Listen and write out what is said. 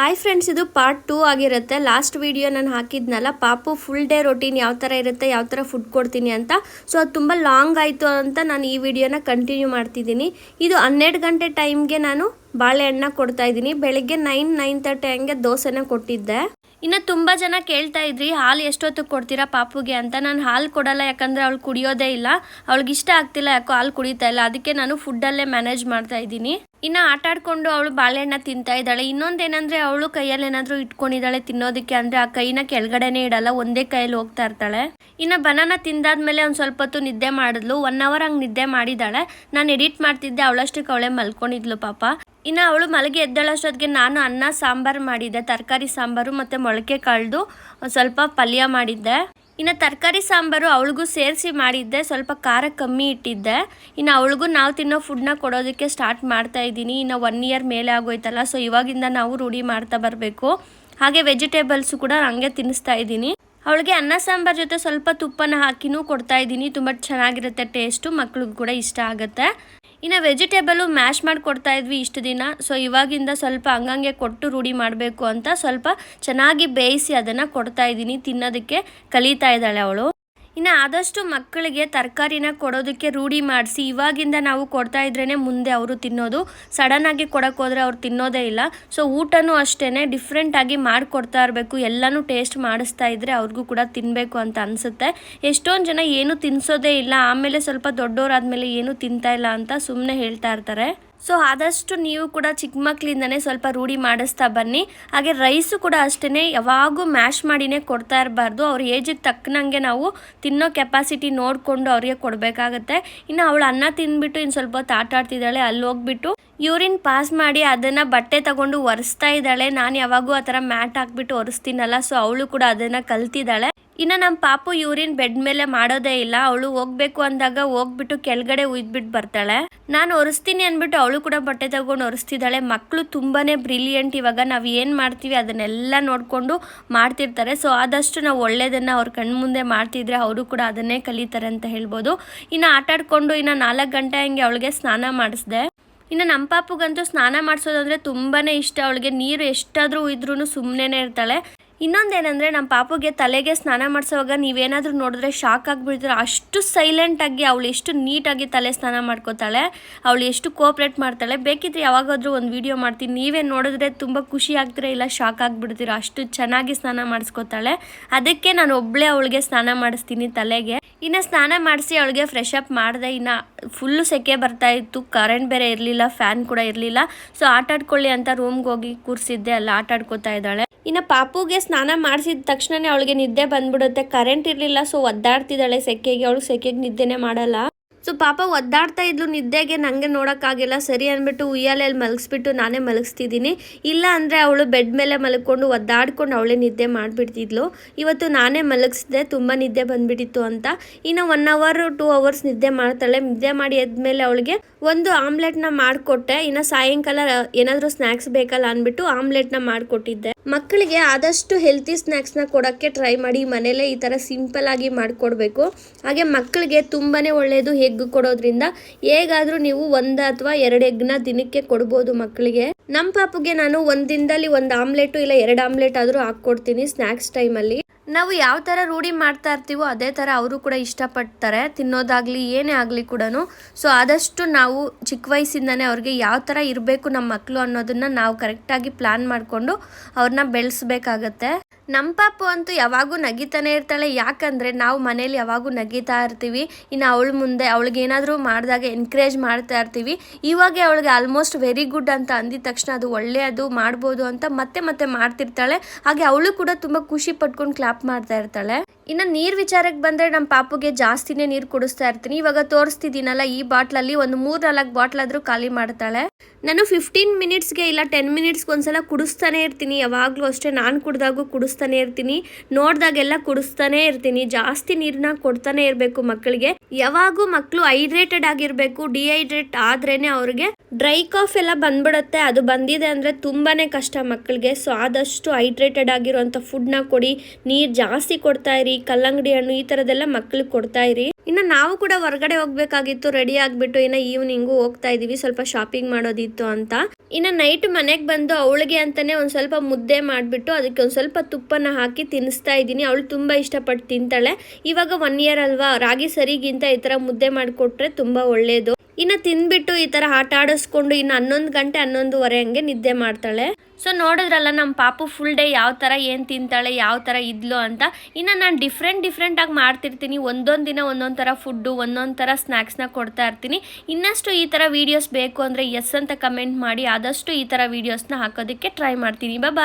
Hi friends ಇದು part two ಆಗಿರುತ್ತೆ. Last video ನಾನು ಹಾಕಿದ್ನಲ್ಲ, ಪಾಪು ಫುಲ್ ಡೇ ರೊಟೀನ್ ಯಾವ ಥರ ಇರುತ್ತೆ, ಯಾವ ಥರ ಫುಡ್ ಕೊಡ್ತೀನಿ ಅಂತ. ಸೊ ಅದು ತುಂಬ ಲಾಂಗ್ ಆಯಿತು ಅಂತ ನಾನು ಈ ವಿಡಿಯೋನ ಕಂಟಿನ್ಯೂ ಮಾಡ್ತಿದ್ದೀನಿ. ಇದು ಹನ್ನೆರಡು ಗಂಟೆ ಟೈಮ್ಗೆ ನಾನು ಬಾಳೆಹಣ್ಣ ಕೊಡ್ತಾ ಇದ್ದೀನಿ. ಬೆಳಗ್ಗೆ ನೈನ್ ನೈನ್ ತರ್ಟಿ ಹಂಗೆ ದೋಸೆನ ಕೊಟ್ಟಿದ್ದೆ. ಇನ್ನು ತುಂಬ ಜನ ಕೇಳ್ತಾ ಇದ್ರಿ, ಹಾಲು ಎಷ್ಟೊತ್ತಿಗೆ ಕೊಡ್ತೀರಾ ಪಾಪುಗೆ ಅಂತ. ನಾನು ಹಾಲು ಕೊಡಲ್ಲ, ಯಾಕಂದರೆ ಅವಳು ಕುಡಿಯೋದೇ ಇಲ್ಲ. ಅವಳಿಗೆ ಇಷ್ಟ ಆಗ್ತಿಲ್ಲ, ಯಾಕೋ ಹಾಲು ಕುಡಿತಾ ಇಲ್ಲ. ಅದಕ್ಕೆ ನಾನು ಫುಡ್ಡಲ್ಲೇ ಮ್ಯಾನೇಜ್ ಮಾಡ್ತಾ ಇದ್ದೀನಿ. ಇನ್ನು ಆಟ ಆಡ್ಕೊಂಡು ಅವಳು ಬಾಳೆಹಣ್ಣ ತಿಂತಾ ಇದ್ದಾಳೆ. ಇನ್ನೊಂದೇನಂದ್ರೆ ಅವಳು ಕೈಯಲ್ಲಿ ಏನಾದರೂ ಇಟ್ಕೊಂಡಿದ್ದಾಳೆ ತಿನ್ನೋದಕ್ಕೆ. ಅಂದರೆ ಆ ಕೈನ ಕೆಳಗಡೆನೇ ಇಡಲ್ಲ, ಒಂದೇ ಕೈಯಲ್ಲಿ ಹೋಗ್ತಾ ಇರ್ತಾಳೆ. ಇನ್ನು ಬನಾನ ತಿಂದಾದ್ಮೇಲೆ ಒಂದು ಸ್ವಲ್ಪ ಹೊತ್ತು ನಿದ್ದೆ ಮಾಡಿದ್ಲು. ಒನ್ ಅವರ್ ಹಂಗೆ ನಿದ್ದೆ ಮಾಡಿದ್ದಾಳೆ. ನಾನು ಎಡಿಟ್ ಮಾಡ್ತಿದ್ದೆ, ಅವಳಷ್ಟಕ್ಕೆ ಅವಳೇ ಮಲ್ಕೊಂಡಿದ್ಲು ಪಾಪ. ಇನ್ನು ಅವಳು ಮಲಗಿ ಎದ್ದೇಳೋಷ್ಟೊತ್ತಿಗೆ ನಾನು ಅನ್ನ ಸಾಂಬಾರು ಮಾಡಿದ್ದೆ. ತರಕಾರಿ ಸಾಂಬಾರು ಮತ್ತು ಮೊಳಕೆ ಕಳೆದು ಸ್ವಲ್ಪ ಪಲ್ಯ ಮಾಡಿದ್ದೆ. ಇನ್ನು ತರಕಾರಿ ಸಾಂಬಾರು ಅವಳಿಗೂ ಸೇರಿಸಿ ಮಾಡಿದ್ದೆ, ಸ್ವಲ್ಪ ಖಾರ ಕಮ್ಮಿ ಇಟ್ಟಿದ್ದೆ. ಇನ್ನು ಅವಳಿಗೂ ನಾವು ತಿನ್ನೋ ಫುಡ್ನ ಕೊಡೋದಕ್ಕೆ ಸ್ಟಾರ್ಟ್ ಮಾಡ್ತಾ ಇದ್ದೀನಿ. ಇನ್ನು ಒನ್ ಇಯರ್ ಮೇಲೆ ಆಗೋಯ್ತಲ್ಲ ಸೊ ಇವಾಗಿಂದ ನಾವು ರೂಢಿ ಮಾಡ್ತಾ ಬರಬೇಕು. ಹಾಗೆ ವೆಜಿಟೇಬಲ್ಸು ಕೂಡ ಹಂಗೆ ತಿನ್ನಿಸ್ತಾ ಇದ್ದೀನಿ. ಅವಳಿಗೆ ಅನ್ನ ಸಾಂಬಾರ್ ಜೊತೆ ಸ್ವಲ್ಪ ತುಪ್ಪನ ಹಾಕಿನೂ ಕೊಡ್ತಾ ಇದ್ದೀನಿ. ತುಂಬ ಚೆನ್ನಾಗಿರುತ್ತೆ ಟೇಸ್ಟು ಮಕ್ಳಿಗೂ ಕೂಡ ಇಷ್ಟ ಆಗುತ್ತೆ. ಇನ್ನು ವೆಜಿಟೇಬಲು ಮ್ಯಾಶ್ ಮಾಡಿ ಕೊಡ್ತಾ ಇದ್ವಿ ಇಷ್ಟು ದಿನ. ಸೊ ಇವಾಗಿಂದ ಸ್ವಲ್ಪ ಹಂಗಂಗೆ ಕೊಟ್ಟು ರೂಢಿ ಮಾಡಬೇಕು ಅಂತ ಸ್ವಲ್ಪ ಚೆನ್ನಾಗಿ ಬೇಯಿಸಿ ಅದನ್ನು ಕೊಡ್ತಾ ಇದ್ದೀನಿ, ತಿನ್ನೋದಕ್ಕೆ ಕಲಿತಾ ಇದ್ದಾಳೆ ಅವಳು. ಇನ್ನು ಆದಷ್ಟು ಮಕ್ಕಳಿಗೆ ತರಕಾರಿನ ಕೊಡೋದಕ್ಕೆ ರೂಢಿ ಮಾಡಿಸಿ. ಇವಾಗಿಂದ ನಾವು ಕೊಡ್ತಾ ಇದ್ರೇ ಮುಂದೆ ಅವರು ತಿನ್ನೋದು. ಸಡನ್ನಾಗಿ ಆಗಿ ಕೊಡೋಕೆ ಹೋದ್ರೆ ಅವ್ರು ತಿನ್ನೋದೇ ಇಲ್ಲ. ಸೊ ಊಟನೂ ಅಷ್ಟೇ ಡಿಫ್ರೆಂಟಾಗಿ ಮಾಡಿಕೊಡ್ತಾ ಇರಬೇಕು. ಎಲ್ಲನೂ ಟೇಸ್ಟ್ ಮಾಡಿಸ್ತಾ ಇದ್ದರೆ ಅವ್ರಿಗೂ ಕೂಡ ತಿನ್ನಬೇಕು ಅಂತ ಅನಿಸುತ್ತೆ. ಎಷ್ಟೊಂದು ಜನ ಏನು ತಿನ್ಸೋದೇ ಇಲ್ಲ. ಆಮೇಲೆ ಸ್ವಲ್ಪ ದೊಡ್ಡವರಾದಮೇಲೆ ಏನು ತಿಂತಾ ಇಲ್ಲ ಅಂತ ಸುಮ್ಮನೆ ಹೇಳ್ತಾ ಇರ್ತಾರೆ. ಸೊ ಆದಷ್ಟು ನೀವು ಕೂಡ ಚಿಕ್ಕ ಮಕ್ಕಳಿಂದನೇ ಸ್ವಲ್ಪ ರೂಢಿ ಮಾಡಿಸ್ತಾ ಬನ್ನಿ. ಹಾಗೆ ರೈಸು ಕೂಡ ಅಷ್ಟೇ ಯಾವಾಗೂ ಮ್ಯಾಶ್ ಮಾಡಿನೇ ಕೊಡ್ತಾ ಇರಬಾರ್ದು. ಅವ್ರ ಏಜಿಗೆ ತಕ್ಕನಂಗೆ ನಾವು ತಿನ್ನೋ ಕೆಪಾಸಿಟಿ ನೋಡಿಕೊಂಡು ಅವ್ರಿಗೆ ಕೊಡಬೇಕಾಗತ್ತೆ. ಇನ್ನು ಅವಳು ಅನ್ನ ತಿನ್ಬಿಟ್ಟು ಇನ್ನು ಸ್ವಲ್ಪ ಹೊತ್ತು ಆಟ ಆಡ್ತಿದ್ದಾಳೆ, ಅಲ್ಲಿ ಹೋಗ್ಬಿಟ್ಟು ಯೂರಿನ್ ಪಾಸ್ ಮಾಡಿ ಅದನ್ನು ಬಟ್ಟೆ ತಗೊಂಡು ಒರೆಸ್ತಾ ಇದ್ದಾಳೆ. ನಾನು ಯಾವಾಗೂ ಆ ಥರ ಮ್ಯಾಟ್ ಹಾಕ್ಬಿಟ್ಟು ಒರೆಸ್ತೀನಲ್ಲ, ಸೊ ಅವಳು ಕೂಡ ಅದನ್ನು ಕಲ್ತಿದ್ದಾಳೆ. ಇನ್ನು ನಮ್ಮ ಪಾಪು ಯೂರಿನ್ ಬೆಡ್ ಮೇಲೆ ಮಾಡೋದೇ ಇಲ್ಲ, ಅವಳು ಹೋಗ್ಬೇಕು ಅಂದಾಗ ಹೋಗ್ಬಿಟ್ಟು ಕೆಳಗಡೆ ಉಯ್ದ್ಬಿಟ್ಟು ಬರ್ತಾಳೆ. ನಾನು ಒರೆಸ್ತೀನಿ ಅಂದ್ಬಿಟ್ಟು ಅವಳು ಕೂಡ ಬಟ್ಟೆ ತಗೊಂಡು ಒರೆಸ್ತಿದ್ದಾಳೆ. ಮಕ್ಕಳು ತುಂಬಾ ಬ್ರಿಲಿಯಂಟ್ ಇವಾಗ. ನಾವು ಏನು ಮಾಡ್ತೀವಿ ಅದನ್ನೆಲ್ಲ ನೋಡಿಕೊಂಡು ಮಾಡ್ತಿರ್ತಾರೆ. ಸೊ ಆದಷ್ಟು ನಾವು ಒಳ್ಳೇದನ್ನು ಅವ್ರ ಕಣ್ಮುಂದೆ ಮಾಡ್ತಿದ್ರೆ ಅವರು ಕೂಡ ಅದನ್ನೇ ಕಲಿತಾರೆ ಅಂತ ಹೇಳ್ಬೋದು. ಇನ್ನು ಆಟಾಡ್ಕೊಂಡು ಇನ್ನು ನಾಲ್ಕು ಗಂಟೆ ಹಂಗೆ ಅವಳಿಗೆ ಸ್ನಾನ ಮಾಡಿಸ್ದೆ. ಇನ್ನು ನಮ್ಮ ಪಾಪುಗಂತೂ ಸ್ನಾನ ಮಾಡಿಸೋದಂದ್ರೆ ತುಂಬಾ ಇಷ್ಟ. ಅವಳಿಗೆ ನೀರು ಎಷ್ಟಾದರೂ ಇದ್ರೂ ಸುಮ್ಮನೆ ಇರ್ತಾಳೆ. ಇನ್ನೊಂದೇನೆಂದರೆ ನಮ್ಮ ಪಾಪುಗೆ ತಲೆಗೆ ಸ್ನಾನ ಮಾಡಿಸೋವಾಗ ನೀವೇನಾದರೂ ನೋಡಿದ್ರೆ ಶಾಕ್ ಆಗಿಬಿಡ್ತೀರ. ಅಷ್ಟು ಸೈಲೆಂಟಾಗಿ ಅವಳು ಎಷ್ಟು ನೀಟಾಗಿ ತಲೆ ಸ್ನಾನ ಮಾಡ್ಕೋತಾಳೆ, ಅವಳು ಎಷ್ಟು ಕೋಪ್ರೇಟ್ ಮಾಡ್ತಾಳೆ. ಬೇಕಿದ್ರೆ ಯಾವಾಗಾದರೂ ಒಂದು ವಿಡಿಯೋ ಮಾಡ್ತೀನಿ. ನೀವೇ ನೋಡಿದ್ರೆ ತುಂಬ ಖುಷಿ ಆಗ್ತೀರ ಇಲ್ಲ ಶಾಕ್ ಆಗಿಬಿಡ್ತೀರ? ಅಷ್ಟು ಚೆನ್ನಾಗಿ ಸ್ನಾನ ಮಾಡಿಸ್ಕೋತಾಳೆ. ಅದಕ್ಕೆ ನಾನು ಒಬ್ಬಳೇ ಅವಳಿಗೆ ಸ್ನಾನ ಮಾಡಿಸ್ತೀನಿ ತಲೆಗೆ. ಇನ್ನು ಸ್ನಾನ ಮಾಡಿಸಿ ಅವಳಿಗೆ ಫ್ರೆಶ್ ಅಪ್ ಮಾಡಿದೆ ಇನ್ನು ಫುಲ್ಲು ಸೆಕೆ ಬರ್ತಾ ಇತ್ತು ಕರೆಂಟ್ ಬೇರೆ ಇರಲಿಲ್ಲ ಫ್ಯಾನ್ ಕೂಡ ಇರಲಿಲ್ಲ. ಸೊ ಆಟ ಆಡ್ಕೊಳ್ಳಿ ಅಂತ ರೂಮ್ಗೆ ಹೋಗಿ ಕೂರಿಸಿದ್ದೆ, ಅಲ್ಲಿ ಆಟ ಆಡ್ಕೋತಾ ಇದ್ದಾಳೆ. ಇನ್ನು ಪಾಪುಗೆ ಸ್ನಾನ ಮಾಡಿಸಿದ ತಕ್ಷಣನೇ ಅವಳಿಗೆ ನಿದ್ದೆ ಬಂದ್ಬಿಡುತ್ತೆ ಕರೆಂಟ್ ಇರಲಿಲ್ಲ ಸೊ ಒದ್ದಾಡ್ತಿದ್ದಾಳೆ ಸೆಕೆಗೆ, ಅವಳು ಸೆಕೆಗೆ ನಿದ್ದೆನೇ ಮಾಡಲ್ಲ. ಸೊ ಪಾಪ ಒದ್ದಾಡ್ತಾ ಇದ್ಲು, ನಿದ್ದೆಗೆ ನನಗೆ ನೋಡೋಕ್ಕಾಗಿಲ್ಲ. ಸರಿ ಅಂದ್ಬಿಟ್ಟು ಉಯ್ಯಾಲೆಯಲ್ಲಿ ಮಲಗಿಸ್ಬಿಟ್ಟು ನಾನೇ ಮಲಗಿಸ್ತಿದ್ದೀನಿ. ಇಲ್ಲ ಅಂದರೆ ಅವಳು ಬೆಡ್ ಮೇಲೆ ಮಲ್ಕೊಂಡು ಒದ್ದಾಡ್ಕೊಂಡು ಅವಳೇ ನಿದ್ದೆ ಮಾಡಿಬಿಡ್ತಿದ್ಲು. ಇವತ್ತು ನಾನೇ ಮಲಗಿಸಿದೆ, ತುಂಬ ನಿದ್ದೆ ಬಂದ್ಬಿಟ್ಟಿತ್ತು ಅಂತ. ಇನ್ನು ಒನ್ ಅವರ್ ಟೂ ಅವರ್ಸ್ ನಿದ್ದೆ ಮಾಡ್ತಾಳೆ. ನಿದ್ದೆ ಮಾಡಿ ಎದ್ಮೇಲೆ ಅವಳಿಗೆ ಒಂದು ಆಮ್ಲೆಟ್ನ ಮಾಡಿಕೊಟ್ಟೆ. ಇನ್ನು ಸಾಯಂಕಾಲ ಏನಾದರೂ ಸ್ನ್ಯಾಕ್ಸ್ ಬೇಕಲ್ಲ ಅಂದ್ಬಿಟ್ಟು ಆಮ್ಲೆಟ್ನ ಮಾಡಿಕೊಟ್ಟಿದ್ದೆ. ಮಕ್ಕಳಿಗೆ ಆದಷ್ಟು ಹೆಲ್ತಿ ಸ್ನ್ಯಾಕ್ಸ್ನ ಕೊಡೋಕ್ಕೆ ಟ್ರೈ ಮಾಡಿ. ಮನೇಲೇ ಈ ಥರ ಸಿಂಪಲ್ ಆಗಿ ಮಾಡಿಕೊಡ್ಬೇಕು. ಹಾಗೆ ಮಕ್ಕಳಿಗೆ ತುಂಬಾ ಒಳ್ಳೆಯದು ಎಗ್ ಕೊಡೋದ್ರಿಂದ ಹೇಗಾದ್ರೂ ನೀವು ಒಂದು ಅಥವಾ ಎರಡು ಎಗ್ನ ದಿನಕ್ಕೆ ಕೊಡ್ಬೋದು ಮಕ್ಕಳಿಗೆ. ನಮ್ಮ ಪಾಪುಗೆ ನಾನು ಒಂದು ದಿನದಲ್ಲಿ ಒಂದು ಆಮ್ಲೆಟು ಇಲ್ಲ ಎರಡು ಆಮ್ಲೆಟ್ ಆದರೂ ಹಾಕ್ಕೊಡ್ತೀನಿ ಸ್ನ್ಯಾಕ್ಸ್ ಟೈಮಲ್ಲಿ. ನಾವು ಯಾವ ಥರ ರೂಢಿ ಮಾಡ್ತಾ ಇರ್ತೀವೋ ಅದೇ ಥರ ಅವರು ಕೂಡ ಇಷ್ಟಪಡ್ತಾರೆ. ತಿನ್ನೋದಾಗಲಿ ಏನೇ ಆಗಲಿ ಕೂಡ ಸೊ ಆದಷ್ಟು ನಾವು ಚಿಕ್ಕ ವಯಸ್ಸಿಂದನೇ ಅವ್ರಿಗೆ ಯಾವ ಥರ ಇರಬೇಕು ನಮ್ಮ ಮಕ್ಕಳು ಅನ್ನೋದನ್ನು ನಾವು ಕರೆಕ್ಟಾಗಿ ಪ್ಲ್ಯಾನ್ ಮಾಡಿಕೊಂಡು ಅವ್ರನ್ನ ಬೆಳೆಸ್ಬೇಕಾಗತ್ತೆ. ನಮ್ಮ ಪಾಪು ಅಂತೂ ಯಾವಾಗೂ ನಗೀತಾನೆ ಇರ್ತಾಳೆ. ಯಾಕಂದರೆ ನಾವು ಮನೇಲಿ ಯಾವಾಗೂ ನಗೀತಾ ಇರ್ತೀವಿ. ಇನ್ನು ಅವಳ ಮುಂದೆ ಅವಳಿಗೇನಾದರೂ ಮಾಡಿದಾಗ ಎನ್ಕರೇಜ್ ಮಾಡ್ತಾ ಇರ್ತೀವಿ. ಇವಾಗೆ ಅವಳಿಗೆ ಆಲ್ಮೋಸ್ಟ್ ವೆರಿ ಗುಡ್ ಅಂತ ಅಂದಿದ ತಕ್ಷಣ ಅದು ಒಳ್ಳೆಯದು, ಮಾಡ್ಬೋದು ಅಂತ ಮತ್ತೆ ಮತ್ತೆ ಮಾಡ್ತಿರ್ತಾಳೆ. ಹಾಗೆ ಅವಳು ಕೂಡ ತುಂಬ ಖುಷಿ ಪಟ್ಕೊಂಡು ಕ್ಲಾಪ್ ಮಾಡ್ತಾ ಇರ್ತಾಳೆ. ಇನ್ನು ನೀರು ವಿಚಾರಕ್ಕೆ ಬಂದರೆ ನಮ್ಮ ಪಾಪುಗೆ ಜಾಸ್ತಿನೇ ನೀರು ಕುಡಿಸ್ತಾ ಇರ್ತೀನಿ. ಇವಾಗ ತೋರಿಸ್ತಿದ್ದೀನಲ್ಲ, ಈ ಬಾಟ್ಲಲ್ಲಿ ಒಂದು ಮೂರು ನಾಲ್ಕು ಬಾಟ್ಲಾದರೂ ಖಾಲಿ ಮಾಡ್ತಾಳೆ. ನಾನು ಫಿಫ್ಟೀನ್ ಮಿನಿಟ್ಸ್ಗೆ ಇಲ್ಲ ಟೆನ್ ಮಿನಿಟ್ಸ್ಗೆ ಒಂದ್ಸಲ ಕುಡಿಸ್ತಾನೆ ಇರ್ತೀನಿ. ಯಾವಾಗಲೂ ಅಷ್ಟೇ ನಾನು ಕುಡಿದಾಗೂ ಕುಡಿಸ್ತಾನೆ ಇರ್ತೀನಿ. ನೋಡಿದಾಗೆಲ್ಲ ಕುಡಿಸ್ತಾನೆ ಇರ್ತೀನಿ. ಜಾಸ್ತಿ ನೀರನ್ನ ಕೊಡ್ತಾನೆ ಇರಬೇಕು ಮಕ್ಕಳಿಗೆ. ಯಾವಾಗೂ ಮಕ್ಕಳು ಹೈಡ್ರೇಟೆಡ್ ಆಗಿರಬೇಕು ಡಿಹೈಡ್ರೇಟ್ ಆದ್ರೇನೆ ಅವ್ರಿಗೆ ಡ್ರೈ ಕಾಫ್ ಎಲ್ಲ ಬಂದ್ಬಿಡುತ್ತೆ. ಅದು ಬಂದಿದೆ ಅಂದರೆ ತುಂಬಾ ಕಷ್ಟ ಮಕ್ಕಳಿಗೆ. ಸೊ ಆದಷ್ಟು ಹೈಡ್ರೇಟೆಡ್ ಆಗಿರುವಂಥ ಫುಡ್ನ ಕೊಡಿ. ನೀರು ಜಾಸ್ತಿ ಕೊಡ್ತಾ ಇರಿ, ಕಲ್ಲಂಗಡಿ ಹಣ್ಣು ಈ ಥರದ್ದೆಲ್ಲ ಮಕ್ಕಳಿಗೆ ಕೊಡ್ತಾ ಇರಿ. ಇನ್ನು ನಾವು ಕೂಡ ಹೊರಗಡೆ ಹೋಗ್ಬೇಕಾಗಿತ್ತು ರೆಡಿ ಆಗಿಬಿಟ್ಟು ಇನ್ನು ಈವ್ನಿಂಗು ಹೋಗ್ತಾ ಇದೀವಿ, ಸ್ವಲ್ಪ ಶಾಪಿಂಗ್ ಮಾಡೋದಿತ್ತು ಅಂತ. ಇನ್ನು ನೈಟ್ ಮನೆಗೆ ಬಂದು ಅವಳಿಗೆ ಅಂತಾನೆ ಒಂದು ಸ್ವಲ್ಪ ಮುದ್ದೆ ಮಾಡಿಬಿಟ್ಟು ಅದಕ್ಕೆ ಒಂದು ಸ್ವಲ್ಪ ತುಪ್ಪನ ಹಾಕಿ ತಿನ್ನಿಸ್ತಾ ಇದ್ದೀನಿ ಅವಳು ತುಂಬ ಇಷ್ಟಪಟ್ಟು ತಿಂತಾಳೆ. ಇವಾಗ ಒನ್ ಇಯರ್ ಅಲ್ವಾ, ರಾಗಿ ಸರಿಗಿಂತ ಈ ಥರ ಮುದ್ದೆ ಮಾಡಿಕೊಟ್ರೆ ತುಂಬ ಒಳ್ಳೆಯದು ಇನ್ನು ತಿಂದ್ಬಿಟ್ಟು ಈ ಥರ ಆಟ ಆಡಿಸ್ಕೊಂಡು ಇನ್ನು ಹನ್ನೊಂದು ಗಂಟೆ ಹನ್ನೊಂದುವರೆ ಹಂಗೆ ನಿದ್ದೆ ಮಾಡ್ತಾಳೆ. ಸೊ ನೋಡಿದ್ರಲ್ಲ ನಮ್ಮ ಪಾಪು ಫುಲ್ ಡೇ ಯಾವ ಥರ ಏನು ತಿಂತಾಳೆ, ಯಾವ ಥರ ಇದ್ಲು ಅಂತ. ಇನ್ನು ನಾನು ಡಿಫ್ರೆಂಟ್ ಡಿಫ್ರೆಂಟಾಗಿ ಮಾಡ್ತಿರ್ತೀನಿ. ಒಂದೊಂದು ದಿನ ಒಂದೊಂದು ಥರ ಫುಡ್ಡು ಒಂದೊಂದು ಥರ ಸ್ನ್ಯಾಕ್ಸ್ನ ಕೊಡ್ತಾ ಇರ್ತೀನಿ. ಇನ್ನಷ್ಟು ಈ ಥರ ವೀಡಿಯೋಸ್ ಬೇಕು ಅಂದರೆ ಎಸ್ ಅಂತ ಕಮೆಂಟ್ ಮಾಡಿ ಆದಷ್ಟು ಈ ಥರ ವೀಡಿಯೋಸ್ನ ಹಾಕೋದಕ್ಕೆ ಟ್ರೈ ಮಾಡ್ತೀನಿ. ಬಾಯ್